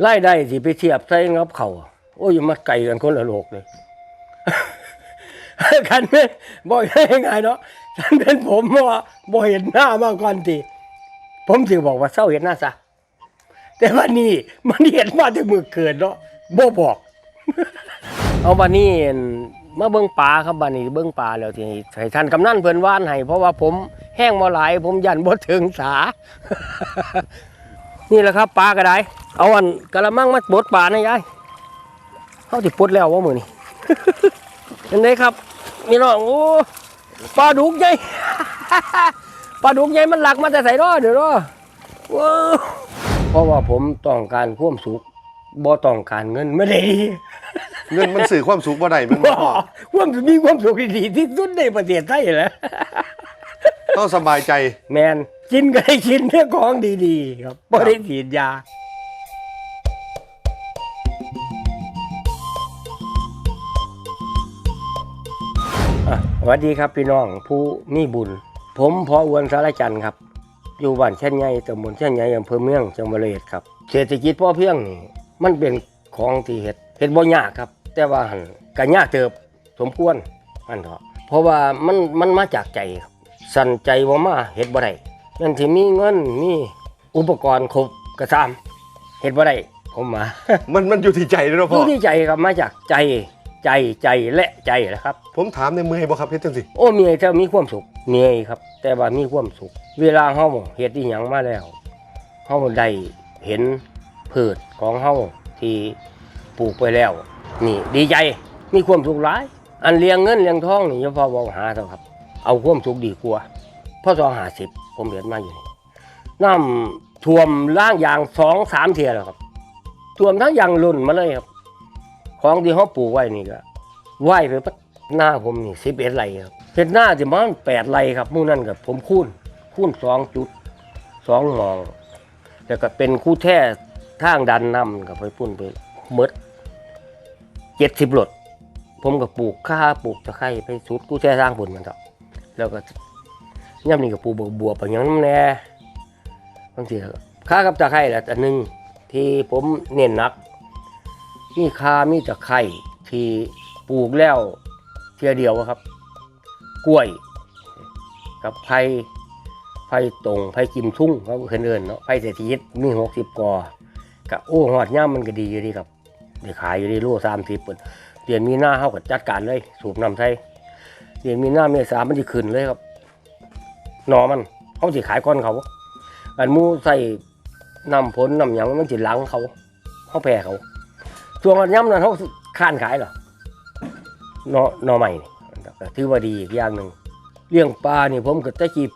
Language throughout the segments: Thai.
ไล่ได้สิไปเทียบใส่งับเขาโอ้ยมาไกลกันคนละโลกเลยกันไม่บอกยังไงเนาะฉันเป็นผมว่าบ่เห็นหน้ามาก่อนทีผมสิบอกว่าเศร้าเห็นหน้าซะแต่วันนี้มันเห็นมาแต่มือเกิดเนาะบ่บอก เอาบันนี้อั่นมาเบิ่งปลาครับบันนี้เบิ่งปลาแล้วทีนี้ให้ท่านกำนันเพิ่นว่านให้เพราะว่าผมแห้งมาหลาย ผมยันบ่ถึงสา นี่แหละครับปลากระไดเอาอันกระมังมาปลดปลานะยายเขาสิปลดแล้วว่ามือนี่ยังไงครับมีน้องโอ้ปลาดุกใหญ่ปลาดุกใหญ่มันหลักมาแต่ใส่รอเดี๋ยวรอว้าวเพราะว่าผมต้องการความสุขบ่ต้องการเงินไม่ได้เงินมันสื่อความสุขบ่ได้มันบ่พอความมีความสุขที่ดีที่สุดในประเทศไทยแหล้ว ต้องสบายใจ แมนกินก็ได้กินเนื้อของดีๆ ครับบ่ได้ฉีดยา อะสวัสดีครับพี่น้องผู้มีบุญ ผมพออวนสารจันทร์ครับ อยู่บ้านเช่นไงตำบลเช่นไงอำเภอเมืองจังหวัดระยองครับ เศรษฐกิจพอเพียงนี่มันเป็นของที่เฮ็ดเฮ็ดบ่ยากครับ แต่ว่าหั่นก็ยากเติบสมควรมันเถอะเพราะว่ามันมันมาจากใจครับ สั่นใจว่ามาเฮ็ดบ่ได้นั่นที่มีเงินมีอุปกรณ์ครบกระซามเฮ็ดบ่ได้ผมมามันมันอยู่ที่ใจด้วยเนาะอพ่อยู่ที่ใจครับมาจากใจใจใจและใจแหละครับ ผมถามในมือให้บ่ครับเฮ็ดจังสิโอ้เมียจะมีความสุขเมียครับ แต่ว่ามีความสุข เวลาเฮาเฮ็ดอีหยังมาแล้วเฮาได้เห็นพืชของเฮาที่ปลูกไปแล้ว นี่ ดีใจมีความสุขหลาย อันเลี้ยงเงินเลี้ยงทองนี่อย่าพอบอกหาเถอะครับ เอาความสุขดีกว่าพ่อสองหาสิบผมเห็นมาอยู่นี่น้ำท่วมล่างยางสองสามเทียแล้วครับท่วมทั้งยางลุ่นมาเลยครับ ของที่เขาปลูกไว้นี่ก็ไหวไปปัดหน้าผมนี่สิบเอ็ดไร่ครับเห็ดหน้าจะมันแปดไร่ครับมู่นั่นกับผมคูณคูณสองจุดสองมอง แล้วก็เป็นคู่แท้ทางดันนำกับไปพุ่นไปหมดเจ็ดสิบรถผมก็ปลูกข้าปลูกตะไคร้ไปสุดคู่แท้างพุ่นมันเถอ แล้วก็ย่ำนี่ก็ปลูกบัวบัวไปย่างนั้นแน่บางทีก็ข้ากับตะไคร้แหละแต่หนึ่งที่ผมเน้นนัก มีคามีตะไคร้ที่ปลูกแล้วเทียเดียวครับ กล้วย กับไผ่ไผ่ตรงไผ่กิมทุ่งเขาเอินเนาะไผ่เศรษฐีมีหกสิบกอกับโอ้หอดย่ามันก็ดีอยู่ดีครับได้ขายอยู่ดีโลสามสิบเปิดเปลี่ยนมีหน้าเข้ากับจัดการเลย สูบน้ำไทย เปลี่ยนมีหน้าเมษามันจะขึ้นเลยครับหนอมันเขาสิขายก้อนเขาอันมูใส่น้ำผลน้ำหยังมันจะหลังเขาเขาแพ้เขาช่วงอันย่ำนั้นเขาค้านขายเหรอหนอหนอใหม่ถือว่าดีอีกอย่างหนึ่งเลี้ยงปลานี่ผมก็ตะกี้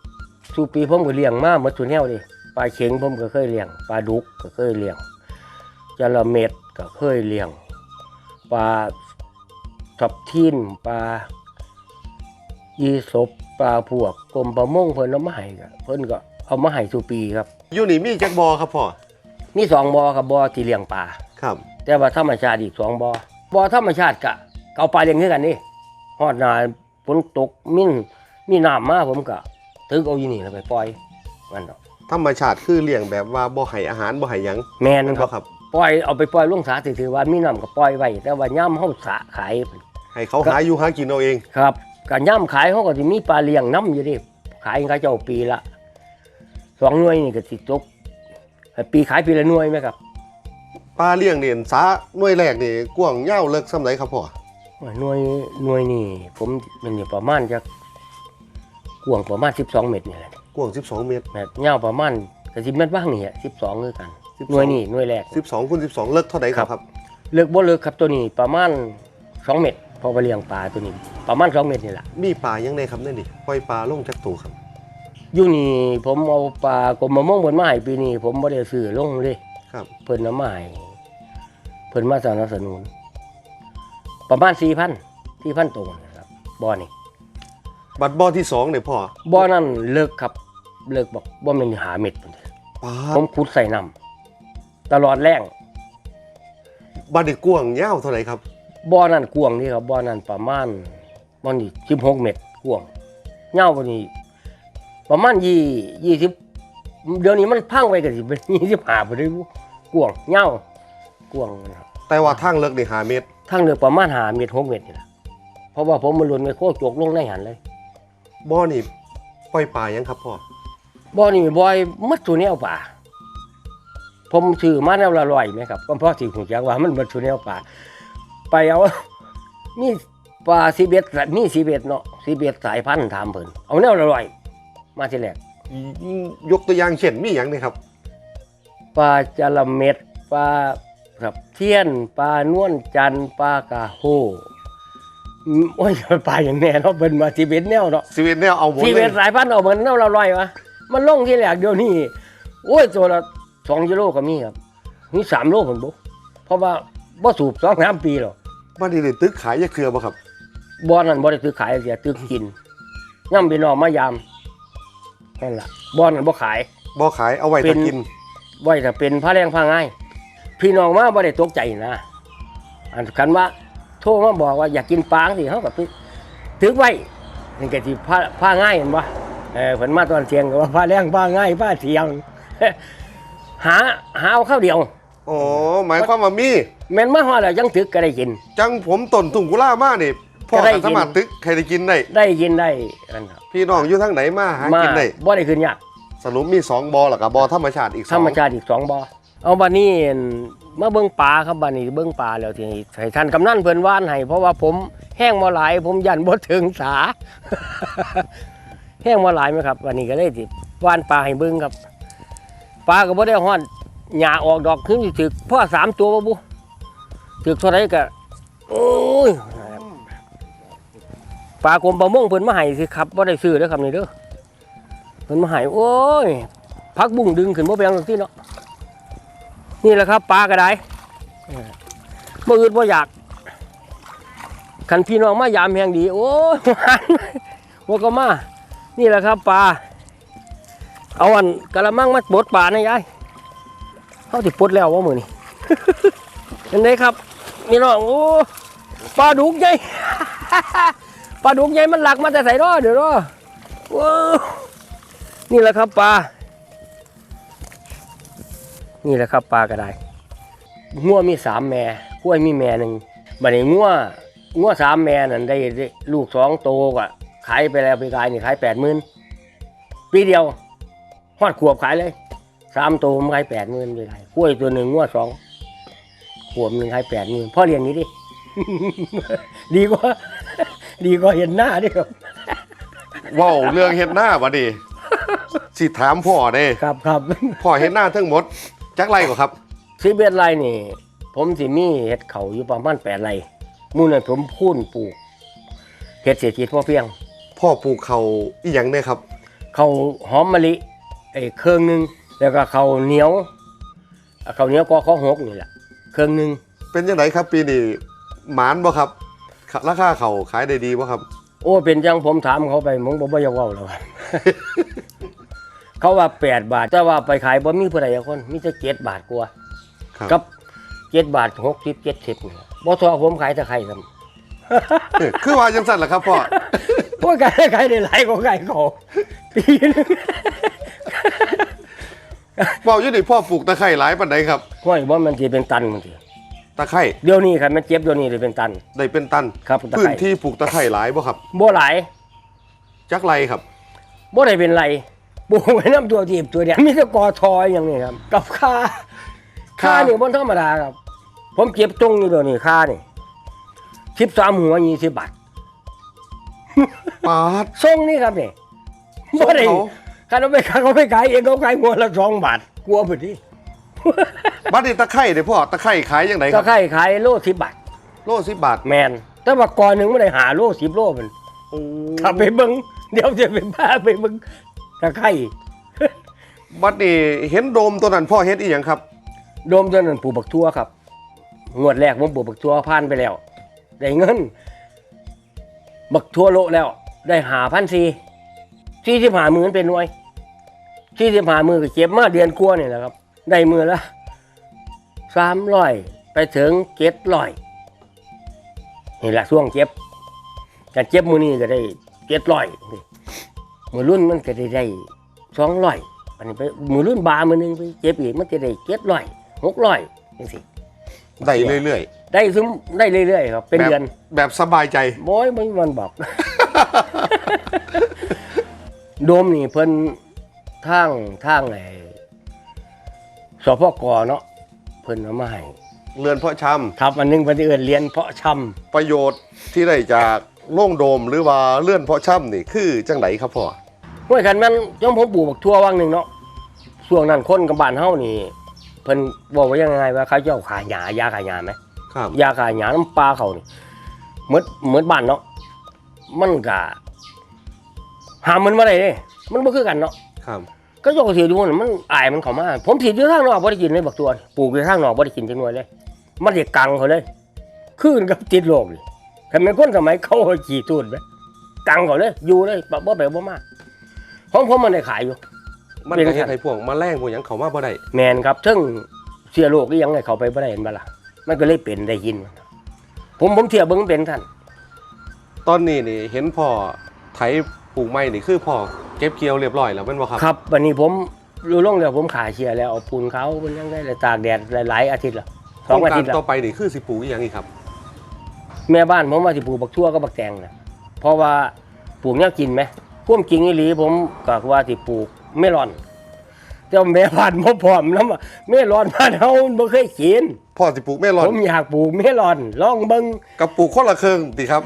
สูปีผมก็เลี้ยงมาหมดส่วนแนวเลยปลาเข็งผมก็เคยเลี้ยงปลาดุกก็เคยเลี้ยงจระเม็ดก็เคยเลี้ยงปลาทับทินปลา ยีสบปลาพวกกรมประมงเพิ่นเอามาให้ก็เพิ่นก็เอามาให้สูปีครับ อยู่นี่มีจักบอครับพ่อมีสองบ่อครับบ่อที่เลี้ยงปลาครับแต่ว่าธรรมชาติอีกสองบ่อบ่อธรรมชาติกะเอาปลาเลี้ยงคือกันนี่ฮอดหนาฝนตกมิ่นมีน้ำมาผมก็ตึกเอาอยู่นี่แล้วไปปล่อยมันดอกธรรมชาติคือเลี้ยงแบบว่าบ่ให้อาหารบ่ให้หยังแม่นนั่นคบ่รับครับ ปล่อยเอาไปปล่อยลงสาถือว่ามีน้ำก็ปล่อยไว้แต่ว่าย่ำเฮาสาขายให้เขาหาอยู่หากินเอาเอง ครับ ก็ย่ำขายเฮาก็สิมีปลาเลี้ยงน้ำอยู่ดิขายให้เขาเจ้าปีละสองหน่วยนี่ก็สิตกให้ปีขายปีละหน่วยไหมครับปลาเลี้ยงนี่สาหน่วยแรกนี่กว้างยาวเลิกส่ำไหนครับพ่อหน่วยหน่วยนี่ ผมมันอยู่ประมาณจะกว้างประมาณ 12 เมตรนี่แหละกว้าง 12 เมตรแบบยาวประมาณกระสิบเมตรบ้างนี่ฮะสิบสองคือกัน12หน่วยนี่หน่วยแรก 12คูณ12 เลิกเท่าไหร่ครับครับเลือกบ่เลือกครับตัวนี้ประมาณสองเมตร พอไปเลี้ยงปลาตัวนี้ ประมาณสองเมตรนี่แหละมีปลายังไงครับนั่นนี่ปล่อยปลาลงจักตัวครับอยู่นี่ผมเอาปลากรมมะม่วงเพิ่นมาให้ปีนี้ผมบ่ได้ซื้อลงเลยครับเพิ่นเอามาให้เพิ่นมาสนับสนุน ประมาณสี่พันสี่พันตัวนะครับบ่อนี่บัดบ่อที่สองเนี่ยพ่อบ่อนั้นเลิกครับเลิกบอกบ่แม่นหาเม็ดพุ่นเด้อปลาผมขุดใส่น้ำตลอดแรงบัดนี่กว้างยาวเท่าไหร่ครับ บ่อนั่นกวางนี่ครับบ่อนั่นประมาณบ่อนี่สิบหกเมตรกวางเงาวกว่านี้ประมาณยี่ยี่สิบเดี๋ยวนี้มันพังไปกันสิเป็นยี่สิบห้าไปเลยกวางเงาวกว้างนะครับแต่ว่าทางเลิกนี่หาเมตรทางเลือกประมาณหาเมตรหกเมตรนี่แหละเพราะว่าผมมันหลุนไปโคจกลงในหันเลยบ่อนี่ปล่อยปลายังครับพ่อบ่อนี่บ่อยมัดตัวแนวป่าผมซื้อมาแนวละร้อยไหมครับก็เพราะสิหูจักว่ามันมัดตัวแนวป่า ไปเอา มีปลาสีเบ็ดมีสีเบ็ดเนาะสีเบ็ดสายพันธุ์ถามเพิ่นเอาแนวละร้อยมาทีแรกยกตัวอย่างเช่นมีอย่างนี่ครับปลาจระเม็ดปลาครับเทียนปลานวลจันทร์ปลากระโฮอืมโอ้ยปลาอย่างแน่เนาะเป็นมาสีเบ็ดแนวเนาะชีวิตแนวเอาหมดสีเลเบ็ยดสายพันธุ์เอาเหมือนแนวละร้อยวะมันลงที่แรกเดี๋ยวนี้โอ้ยตัวละสองกิโลก็มีครับมีสามโลผมบุเพราะว่าบ่สูบสองสามปีหรอก บ้านนี่ได้ตึกขายยาเครือบ่ครับบ่อนั้นบ่ได้ซื้อขายเสียซื้อกินย่ำไปนอกมายามนั่นล่ะบ่อนั้นบ่ขาย บ่ขายเอาไว้เป็แต่นกิน ไว้ถ้าเป็นผ้าแรงผ้าง่าย พี่น้องมาบ่ได้ตกใจนะอันกันว่า โทรมาบอกว่าอยากกินปลาสิเฮาก็ไปถือไว้นี่ก็สิผ้าผ้าง่ายเห็นบ่เออเพิ่นมาตอนเที่ยงก็ว่าผ้าแรงผ้าง่ายผ้าเที่ยงหาหาเอาข้าวเดียวอ๋อหมายความว่ามี แม่นมาฮอดแล้วยังตึกก็ได้กิน จังผมต้นทุ่งกุลามานี่พ่อก็ได้ก็กิน สามารถตึกใครได้กินได้ ได้กินได้อันครับพี่น้องอยู่ทางไหนมาหามากินได้ บ่ได้ขึ้นยากสรุปมีสองบ่อหรอกับ่อธรรมชาติอีกสธอรงรมชาติอีกสองบ่อเอาบัดนี้อั่นมาเบิ่งปลาครับบัดนี้เบิ่งปลาแล้วที่ให้ท่านกำนันเพิ่นว่านให้เพราะว่าผมแห้งมาหลาย ผมยันบ่ถึงสา แห้งมาหลายไหมครับวันนี้ก็เลยสิว่านปลาให้เบิ่งครับปลาก็บ่ได้ฮ้อนหญ้าออกดอกขึ้นสิถึกพ่อสามตัวบ่บุ ถึกเท่าไรก็โอ้ยปลากรมประมงเพิ่นมาให้สิครับบ่าได้ซื้อเด้อครับนี่เด้อเพิ่นมาให้โอ้ยพักบุ้งดึงขึ้นบ่แบงตรงที่เนาะนี่แหละครับปลากระไดบ่อึดบ่อยากคันพี่น้องมายามแหงดีโอ้ยมันบ่ก็มานี่แหละครับปลาเอาอันกะละมังมาปลดปลานะยายเขาสิดปลดแล้วว่ามือนี้เป็นไงครับ นี่น้องโอ้ปลาดุกใหญ่ ปลาดุกใหญ่มันหลักมาแต่ใส่รอเดี๋ยวรอว้าวนี่แหละครับปลา นี่แหละครับปลากระไดงัวมีสามแม่กล้วยมีแม่หนึ่งบัดนี้งัวงัวสามแม่นั่นได้ได้ลูกสองโตก็ขายไปแล้วไปขายนี่ขายแปดหมื่นปีเดียวหอดขวบขายเลยสามโตผมขายแปดหมื่นไปขายกล้วยตัวหนึ่งงัวสอง ขวบหนึ่งขายแปดหมื่นพ่อเลี้ยงนี้ดิ ดีกว่า ดีกว่าเห็นหน้าดิครับเว้าเรื่องเฮ็ดหน้าบ่ดีสิถามพ่อเด้ครับครับพ่อเฮ็ดหน้าทั้งหมด จักไรก็ครับสิบเอ็ดไร่นี่ ผมสิมีเห็ดเขาอยู่ประมาณแปดไร่หมูนั่นผมพูนปลูกเห็ดเศรษฐกิจพอเพียง พ่อปลูกเขาอีหยังเนี่ยครับ เขาหอมมะลิไอ้เครื่องหนึง แล้วก็เขาวเหนียวเขาวเหนียวก็ข้อหกนี่แหละ เครื่องหนึงเป็นยังไงครับปีนี้หมานบ่ครับราคาเขาขายได้ดีบ่ครับ โอ้เป็นจังผมถามเขาไปมึงบอกว่าอยากเว่าแล้ว เขาว่าแปดบาท แต่ว่าไปขายบ่มีผู้ใดคนมีแต่เจ็ดบาทกว่าครับ กับเจ็ดบาทหกสิบเจ็ดสิบนี่บ่ทอผมขายแต่ไข่ทำเอ้ยคือว่าจังสั่นล่ะครับพ่อ พวกไก่ไก่ได้หลายกว่าไก่เขาปีนึง บอกอยู่นี่พ่อปลูกตะไคร้หลายปานใดครับห้อยว่ามันจะเป็นตันมันทีตะไคร้เดี๋ยวนี้ครับมันเจ็บเดี๋ยวนี้เลยเป็นตัน ได้เป็นตันครับตะพื้ไคร้นที่ปลูกตะไคร้หลายบ่ครับบ่หลายจักไรครับบ่ได้เป็นไรปลูกไว้น้ำตัวทีบตัวเดียวมีแต่กอทอยอย่างนี้ครับกับค่าค่าค่านี่บนธรรมดาครับ ผมเก็บตรงนี้เดี๋ยวนี้ค่านี่สิบสามหัวยี่สิบบาทปาด ทรงนี่ครับนี่บ่ได้เขา คันเอาไปขายเขาไปขายเองเขาขายหัวละสองบาทกลัวไปดิบัดนี้ตะไคร้เด้อพ่อตะไคร้ขายจังไดคก็รับ ขายขายโลสิบบาทโล10บาทแมนแต่ว่าก่อนหนึ่งไม่ได้หาโลสิบโลมันโอ้ถ้าไปเบิ้งเดี๋ยวจะไปบ้าไปเบิ้งตะไคร่บัดนี้เห็นโดมตัวนั้นพ่อเฮ็ดอีหยังครับ โดมตัวนั้นปลูกบักทั่วครับงวดแรกผมปลูกบักทั่วผ่านไปแล้วได้เงิน บักทั่วโลแล้ว ได้หาพันสี่สี่สิบหาหมื่นเป็นหน่วย สี่สิบหามือก็เก็บมาเดือนกลัวานี่แหละครับ ได้มือละสามร้อยไปถึงเจ็ดร้อยนี่แหละช่วงเจ็บการเจ็บมือนี้ก็ได้เจ็ดร้อยมือรุ่นมันก็ได้ได้สองร้อยอันนี้ไปมือรุ่นบามือหนึงไปเจ็บอีกมันจะได้เจ็ดร้อยหกร้อยจังสิได้เรื่อยได้ซึมได้เรื่อยๆครับ เป็นแบบเดือนๆแบบสบายใจบอยไม่มันบอก โดมนี่เพิ่น ทางทางไอ้สพกเนาะเพิ่นเอามาให้เรือนเพาะชครับอันหนึงเพิ่นสิเอิ้นเรียนเพาะชำำประโยชน์ที่ได้จากโล่งโดมหรือว่าเลื่อนเพาะช่ำนี่คือจังไหนครับพ่อห้วยคันแมันย่อมผมปลูกบักทั่วว่างหนึงเนาะช่วงนั้นคนกับบ้านเฮานี่เพิ่นบอกว่ายังไงว่าเขาเจ้าขายหญ้ายาขายหญ้าไหม ครับยาขายหญ้าน้ำปลาเขานี่เหมือนเหมือนบ้านเนาะมันก็หามมันบ่ได้เด้มันบ่คือกันเนาะ ครับก็ยกถีดูน่ะมันอายมันเข้ามา ผมถีอยู่ทางนอกบ่ได้กินเลยบักตัวนี่ปลูกอยู่ทางนอกบ่ได้กินจังหน่วยเลย มันสิกังเขาเลยคืนกับติดโรคนี่คันเป็นคนสมัยเขาเอาขี่ตูดไหมกังเขาเลย อยู่เลยบ่บ่ไปบ่มาของผมมันได้ขายอยู่ มันเป็นก็ไงเฮ็ดให้พวกแมลงพวกหยังเขามาบ่ได้แมนครับซึ่งเสียโรคนี่ยังไงเขาไปบ่ได้เห็นบ่ล่ะมันก็เลยเป็นได้ยิน ผมผมเทียบเบิ่งเป็นท่านตอนนี้นี่เห็นพ่อไถ ปลูกไม้นี่คือพ่อเก็บเกี่ยวเรียบร้อยแล้วแม่นบ่ครับครับวันนี้ผมรู้ล่องแล้วผมขายเชียร์แล้วเอาปูนเขาเป็นยังไงเลยตากแดดหลายๆอาทิตย์ละสโครองงอาการทิตย์ละต่อไปนี่คือสิปลูกอีหยังอีกครับแม่บ้านผมว่าสิปลูกบักทั่วกับบักแตงนะเพราะว่าปลูกแนวกินไหมพ่วมจริงอีหลีผมก็ว่าสิปลูกเมลอนแต่ว่าแม่บ้านบ่พร้อมแล้วเมลอนบ้านเฮามันบ่เคยกิน พ่อสิปลูกเมลอผนมอยากปลูกเมลอนลองเบิ่งกับปลูกคนละเครื่องติครับ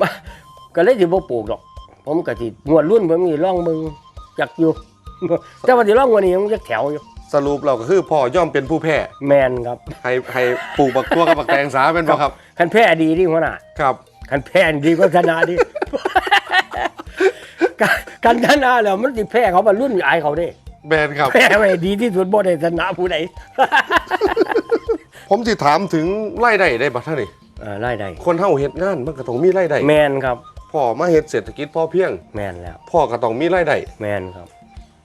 ก็เลยสิบ่ปลูกดอก ผมก็สิงวดรุ่นผมนี่ลองเบิ่งจักอยู่ แต่ว่าสิลองวันนี้ยังจักแถวอยู่ สรุปเราก็คือพ่อย่อมเป็นผู้แพ้แมนครับให้ให้ปลูกบักตัวกับบักแตงสาเป็นบ่ครับ คันแพ้ดีที่หัวหน้าครับ คันแพ้ดีกว่าชนะดิกันกันชนะแล้วมันสิแพ้เขาบรรลุนอายเขาเด้แมนครับ แพ้ไว้ดีที่สุดบ่ได้ชนะผู้ใด ผมสิถามถึงรายได้ได้บ่ท่านนี่อ่าไล่ได้คนเฮาเฮ็ดงานมันก็ต้องมีรายได้แมนครับ พ่อมาเฮ็ดเศรษฐกิจพอเพียง แมนแล้ว พ่อก็ต้องมีรายได้แมนครับ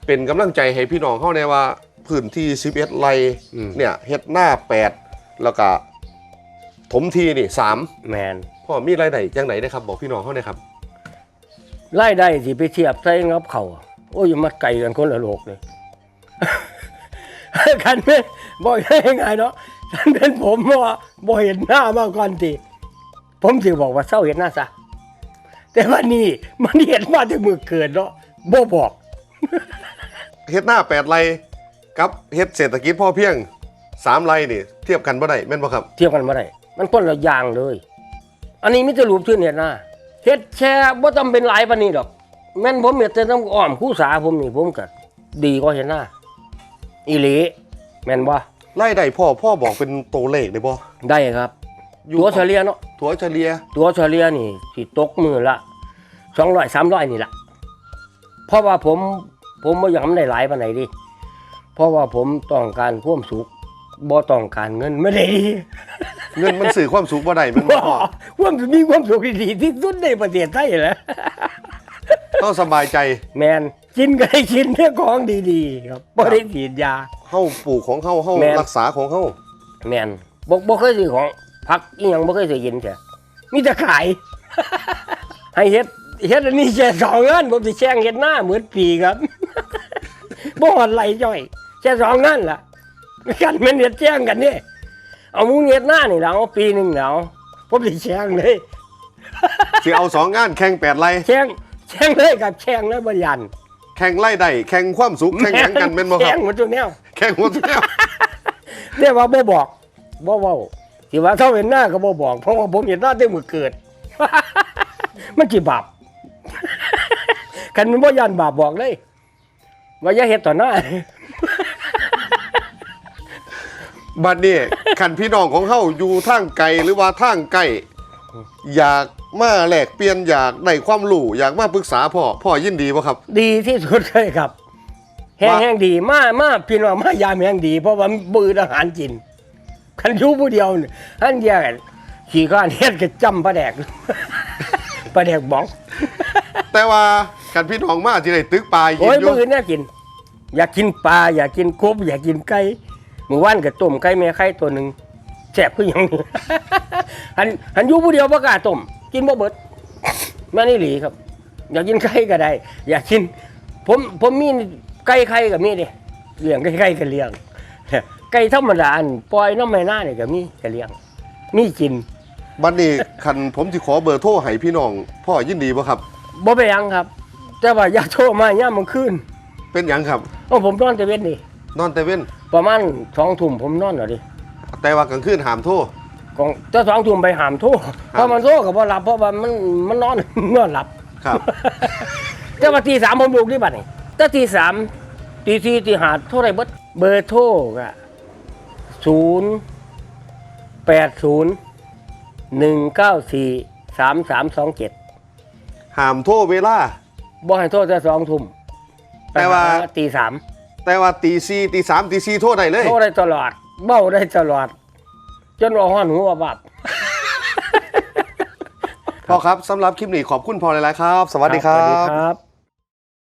เป็นกำลังใจให้พี่น้องเฮาแน่ว่าพื้นที่11ไร่อืม เนี่ยเฮ็ดหน้า 8 แล้วก็ถมทีนี่ แมน3 พ่อมีรายได้จังไหนนะครับ บอกพี่น้องเฮาหน่อยครับ ไล่ได้สิไปเทียบใส่งับเขาโอ้ยมาไกลกันคนละโลกเลย กันไม่บอกยังไงเนาะฉันเป็นผมว่าบ่เห็นหน้ามาก่อนทีผมสิบอกว่าเศร้าเห็นหน้าซะ แต่วันนี้มันเห็นมาถึงมือเกิดเนาะบ่บอก เฮ็ดหน้า8ไร่กับเฮ็ดเศรษฐกิจพอเพียง3ไร่นี่ เทียบกันบ่ได้แม่นบ่ครับ เทียบกันบ่ได้มันคนละอย่างเลย อันนี้มิจะรูปชื่อเห็นหน้าเฮ็ดแช่บ่จำเป็นหลายปานนี้ดอก แม่นผมเฮ็ดแต่น้ำอ้อมคู่สาผมนี่ผมก็ดีกว่าเห็นหน้าอีหลีแม่นบ่รายได้พ่อพ่อบอกเป็นตัวเลขได้บ่ได้ครับตัวเฉลี่ยเนาะ ตัวเฉลี่ยตัวเฉลี่ยนี่สิตกมือละ200 300นี่ล่ะเพราะว่าผมผมบ่อยากให้มันได้หลายปานไหนดิเพราะว่าผมต้องการความสุขบ่ต้องการเงินไม่ได้ดีเงินมันสื่อความสุขบ่ได้แม่นบ่พ่อความมีความสุขที่ดีที่สุดในประเทศไทยแหละต้องสบายใจแมนกินก็ได้กินเนื้อของดีๆครับบ่ได้ฉีดยาเฮาปลูกของเฮาเฮาแม่นรักษาของเฮาแมนบ่บ่เคยซื้อของ ผักอีหยังบ่เคยซื้อกินเถอะมีแต่ขาย ให้เฮ็ดเฮ็ดอันนี้แค่สองงานผมสิแช่งเฮ็ดหน้าเหมือนปีครับ บ่ฮอดไหลจ้อยแค่สองงานล่ะกันแม่นเฮ็ดแช่งกันนี่เอามุงเฮ็ดหน้านี่แล้วปีหนึงแล้วผมสิแช่งเลยสิเอาสองงานแข่ง8ไร่แช่งแช่งเลยกับแช่งเลยบ่ยันแข่งไล่ได้แข่งความสุขแข่งหยังกันแม่นบ่คแช่รังบหมดตัวแนวแข่งหัวแก้วเรียกว่าบ่บอกบ่เว้า ที่ว่าเขาเห็นหน้าก็บ่บอก เพราะว่าผมเห็นหน้าตั้งมือเกิด มันกี่บาปคันมันบ่ยันบาปบอกเลยว่าอย่าเฮ็ดต่อหน้าบัดนี้คันพี่น้องของเฮาอยู่ทางไกลหรือว่าทางใกล้อยากมาแลกเปลี่ยนอยากได้ความรู้อยากมาปรึกษาพ่อพ่อยินดีบ่ครับ ดีที่สุดเลยครับ แห้งว่าแห้งดี มามาพี่น้องมายามแห้งดี เพราะว่าบืออาหารกิน คันอยู่ผู้เดียวนี่อันเดียวกันขี่ก้านเฮ็ดก็จำปลาแดก ปลาแดกบ้อง แต่ว่าคันพี่น้องมาสิได้ตึกปลากิโอ้นยอยู่มื้ออื่นน่ากิน อยากกินปลาอยากกินกบอยากกินไก่เมื่อวานก็ต้มไก่แม่ไข่ตัวหนึ่งแซ่บคือหยังนี่ หันหันอยู่ผู้เดียวบ่กล้าต้มกินบ่เบิด แม่นี่หลีครับ อยากกินไก่ก็ได้ อยากกิน ผมผมมีไก่ไข่ก็มีเด้เลี้ยงไก่ไข่ก็เลี้ยง ไก่ธรรมดาอันปล่อยน้ำแม่น้านี่ก็มีก็เลี้ยง มีกินบัดนี้คันผมสิขอเบอร์โทรให้พี่น้อง พ่อยินดีบ่ครับ บ่ไปนหยังครับ แต่ว่าอย่าโทรมาย่ามมันขึ้นเป็นหยังครับเพราะผมนอนแต่เว้นนี่นอนแต่เว้นประมาณสองทุ่มผมนอนแล้วดิแต่ว่ากลางคืนห้ามโทร ของถ้าสองทุ่มไปหามโทรเพราะมันโทรก็บ่หลับเพราะว่ามันมันนอน นอนหลับครับ แต่ว่าตีสามผมลุกนี่บัดนี่แต่ตีสามตีสี่ตีห้าโทรได้เบิดเบอร์โทรก็ ศูนย์แปดศูนย์หนึ่งเก้าสี่สามสามสองเจ็ดห้ามโทรเวลา บ่ให้โทษแต่สองทุ่มแต่ว่า ไปหตีสามแต่ว่าตีสี่ตีสามตีสี่โทรได้เลย โทษได้ตลอด เบ้าได้ตลอด จนว่าห้อนหัวบับ พ่อครับสำหรับคลิปนี้ขอบคุณพ่อหลายๆครับ สวัสดีครัสวัสดีบ ครับ